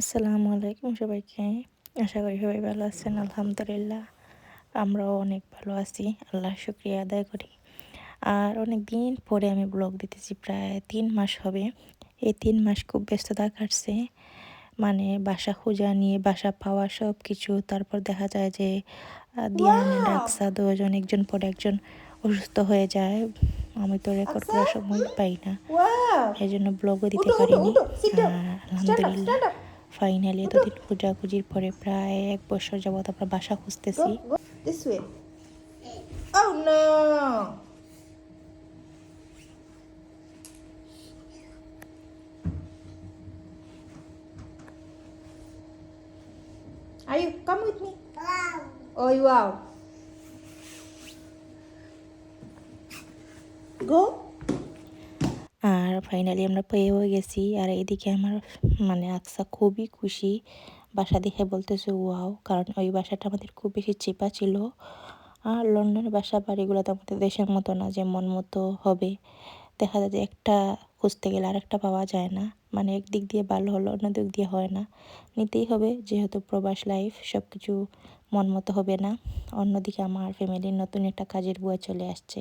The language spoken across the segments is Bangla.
আসসালামু আলাইকুম সবাইকে। আশা করি সবাই ভালো আছেন আলহামদুলিল্লাহ। আমরাও অনেক ভালো আছি আল্লাহ শুক্রিয়া আদায় করি। আর অনেক দিন পরে আমি ব্লগ দিতেছি প্রায় তিন মাস হবে। এই তিন মাস খুব ব্যস্ততা কাটছে। মানে বাসা খোঁজা নিয়ে বাসা পাওয়া সব কিছু তারপর দেখা যায় যে দিয়ানে ডাকসা দুজন একজন পর একজন অসুস্থ হয়ে যায়। আমি তো রেকর্ড করার সময় পাই না। এই জন্য ব্লগও দিতে পারিনি। আলহামদুলিল্লাহ। ফাইনালি এতদিন খোঁজাখুঁজির পরে প্রায় এক বছর যাবত আমরা বাসা খুঁজতেছি. Oh. Oh. Go. আর ফাইনালি আমরা পেয়েও গেছি। আর এদিকে আমার মানে আকসা খুবই খুশি। বাসা দেখে বলতেছে, ওয়াও, কারণ ওই বাসাটা আমাদের খুব বেশি চেপা ছিল। আর লন্ডনের বাসা বাড়িগুলো তো আমাদের দেশের মতো না, যে মন মতো হবে। দেখা যায় যে একটা খুঁজতে গেলে আর একটা পাওয়া যায় না। মানে একদিক দিয়ে ভালো হলো অন্য দিক দিয়ে হয় না। নিতেই হবে, যেহেতু প্রবাস লাইফ সব কিছু মন মতো হবে না। অন্যদিকে আমার ফ্যামিলির নতুন একটা কাজের বুয়া চলে আসছে।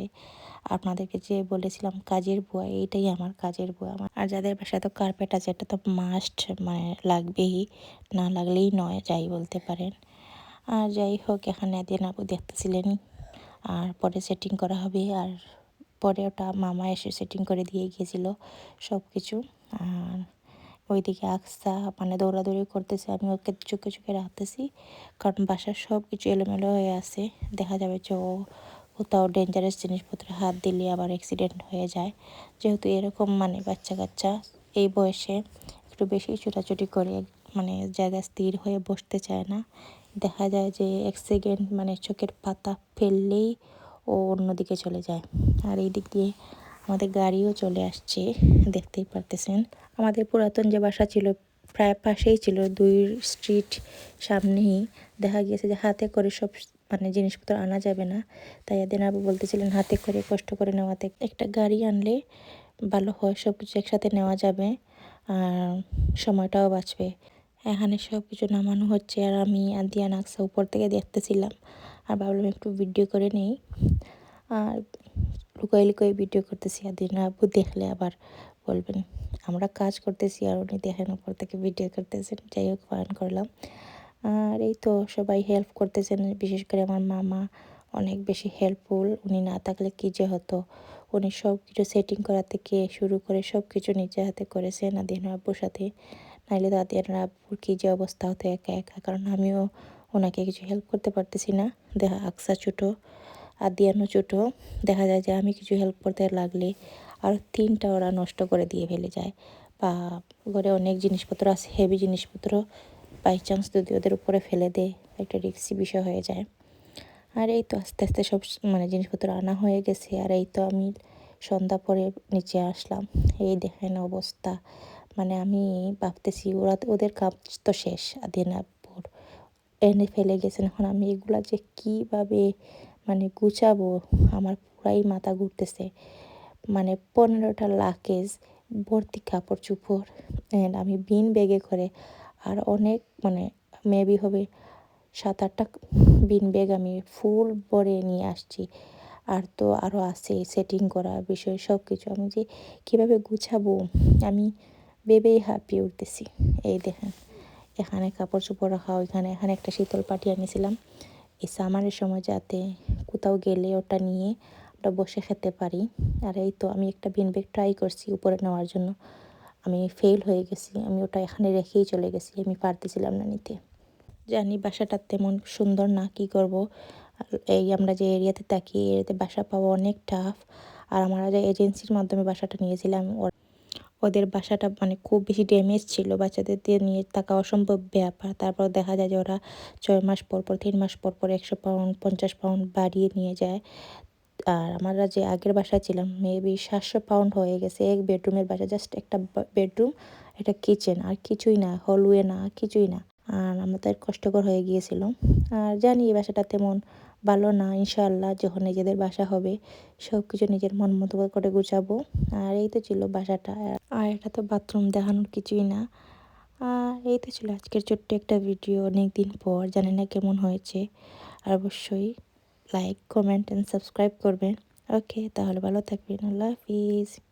আপনাদেরকে যে বলেছিলাম কাজের বুয়া, এইটাই আমার কাজের বুয়া। আমার আর যাদের বাসায় তো কার্পেট আছে, এটা তো মাস্ট মানে লাগবেই, না লাগলেই নয়, যাই বলতে পারেন। আর যাই হোক, এখানে দিন আপু দেখতেছিলেন। আর পরে সেটিং করা হবে, আর পরে ওটা মামা এসে সেটিং করে দিয়ে গিয়েছিল সব কিছু আর ওইদিকে আকসা মানে দৌড়াদৌড়ি করতেছে, আমি ওকে চুকে চুকে রাখতেছি, কারণ বাসার সব কিছু এলোমেলো হয়ে আছে। দেখা যাবে যে ও কোথাও ডেঞ্জারাস জিনিসপত্রে হাত দিলে আবার অ্যাক্সিডেন্ট হয়ে যায়। যেহেতু এরকম মানে বাচ্চা কাচ্চা এই বয়সে একটু বেশি ছোটাছুটি করে মানে জায়গা স্থির হয়ে বসতে চায় না। দেখা যায় যে সেকেন্ড মানে চোখের পাতা ফেললেই ও অন্যদিকে চলে যায়। আর এই দিক দিয়ে আমাদের গাড়িও চলে আসছে, দেখতেই পারতেছেন। আমাদের পুরাতন যে বাসা ছিল, প্রায় পাশেই ছিল দুই স্ট্রিট সামনেই। দেখা গিয়েছে যে হাতে করে সব মানে জিনিসপত্র আনা যাবে না। তাই এদিন আবু বলতেছিলেন, হাতে করে, কষ্ট করে নেওয়াতে একটা গাড়ি আনলে ভালো হয় সব কিছু একসাথে নেওয়া যাবে, আর সময়টাও বাঁচবে। এখানে সব কিছু নামানো হচ্ছে, আর আমি আদিয়া নাকসা উপর থেকে দেখতেছিলাম। আর ভাবলাম একটু ভিডিও করে নেই। আর লুকাই লুকাই ভিডিও করতেছি আদিনা আবু দেখলে আবার বলবেন, আমরা কাজ করতেছি আর উনি দেখেন উপর থেকে ভিডিও করতেছেন। যাই হোক ফান করলাম। আর এই তো সবাই হেল্প করতেছেন, বিশেষ করে আমার মামা অনেক বেশি হেল্পফুল উনি না থাকলে কী যে হতো? উনি সব কিছু সেটিং করা থেকে শুরু করে সব কিছু নিজে হাতে করেছেন আদিন আব্বুর সাথে। নাইলে তো আদিয়ান আব্বুর কী যে অবস্থা হতো একা একা, কারণ আমিও ওনাকে কিছু হেল্প করতে পারতেছি না। দেখা আকসা ছোটো। আদিয়ানও ছোটো দেখা যায় যে আমি কিছু হেল্প করতে লাগলে আর তিনটা ওরা নষ্ট করে দিয়ে ফেলে যায়। বা ঘরে অনেক জিনিসপত্র আছে হেভি জিনিসপত্র বাই চান্স যদি ওদের উপরে ফেলে দেয়, একটা রিক্সি বিষয় হয়ে যায়। আর এই তো আস্তে আস্তে সব মানে জিনিসপত্র আনা হয়ে গেছে আর এই তো আমি সন্ধ্যা পরে নিচে আসলাম। এই দেখেন অবস্থা। মানে আমি ভাবতেছি ওরা, ওদের কাজ তো শেষ, আদিনাপুর। এনে ফেলে গেছেন। এখন আমি এগুলা যে কীভাবে মানে গুছাবো, আমার পুরাই মাথা ঘুরতেছে। মানে পনেরোটা লাকেজ ভর্তি কাপড় চুপড় অ্যান্ড আমি বিন ব্যাগে করে, আর অনেক মানে মেবি হবে সাত আটটা বিন ব্যাগ আমি ফুল ভরে নিয়ে আসছি। আর তো আরও আছে সেটিং করা বিষয় সব কিছু আমি যে কীভাবে গুছাবো, আমি ভেবেই হাঁপিয়ে উঠতেছি। এই দেখেন, এখানে কাপড় চোপড় রাখা, ওইখানে, এখানে একটা শীতল পাটি আনিয়েছিলাম এই সামারের সময় যাতে কোথাও গেলে ওটা নিয়ে আমরা বসে খেতে পারি। আর এই তো আমি একটা বিন ব্যাগ ট্রাই করছি উপরে নেওয়ার জন্য। আমি ফেল হয়ে গেছি, আমি ওটা এখানে রেখেই চলে গেছি, আমি পারতেছিলাম না নিতে। জানি বাসাটা তেমন সুন্দর না, কি করব? এই আমরা যে এরিয়াতে থাকি, এরিয়াতে বাসা পাওয়া অনেক টাফ আর আমরা যে এজেন্সির মাধ্যমে বাসাটা নিয়েছিলাম ওদের বাসাটা মানে খুব বেশি ড্যামেজ ছিল। বাচ্চাদের দিয়ে নিয়ে থাকা অসম্ভব ব্যাপার। তারপর দেখা যায় যে ওরা ছয় মাস পর পর, তিন মাস পর পর একশো পাউন্ড পঞ্চাশ পাউন্ড বাড়িয়ে নিয়ে যায়। আর আমরা যে আগের বাসায় ছিলাম মেবি সাতশো পাউন্ড হয়ে গেছে এক বেডরুমের বাসা জাস্ট একটা বেডরুম একটা কিচেন আর কিছুই না হলওয়ে না, কিছুই না। আর আমাদের কষ্টকর হয়ে গিয়েছিল। আর জানি এই বাসাটা তেমন ভালো না, ইনশাআল্লাহ যখন নিজেদের বাসা হবে সব কিছু নিজের মন মতো করে গুছাবো। আর এই তো ছিল বাসাটা। আর এটা তো বাথরুম দেখানোর কিছুই না। আর এই তো ছিল আজকের ছোট্ট একটা ভিডিও অনেক দিন পর, জানি না কেমন হয়েছে। আর অবশ্যই লাইক কমেন্ট অ্যান্ড সাবস্ক্রাইব করবেন। ওকে তাহলে ভালো থাকবেন। আল্লাহ হাফিজ।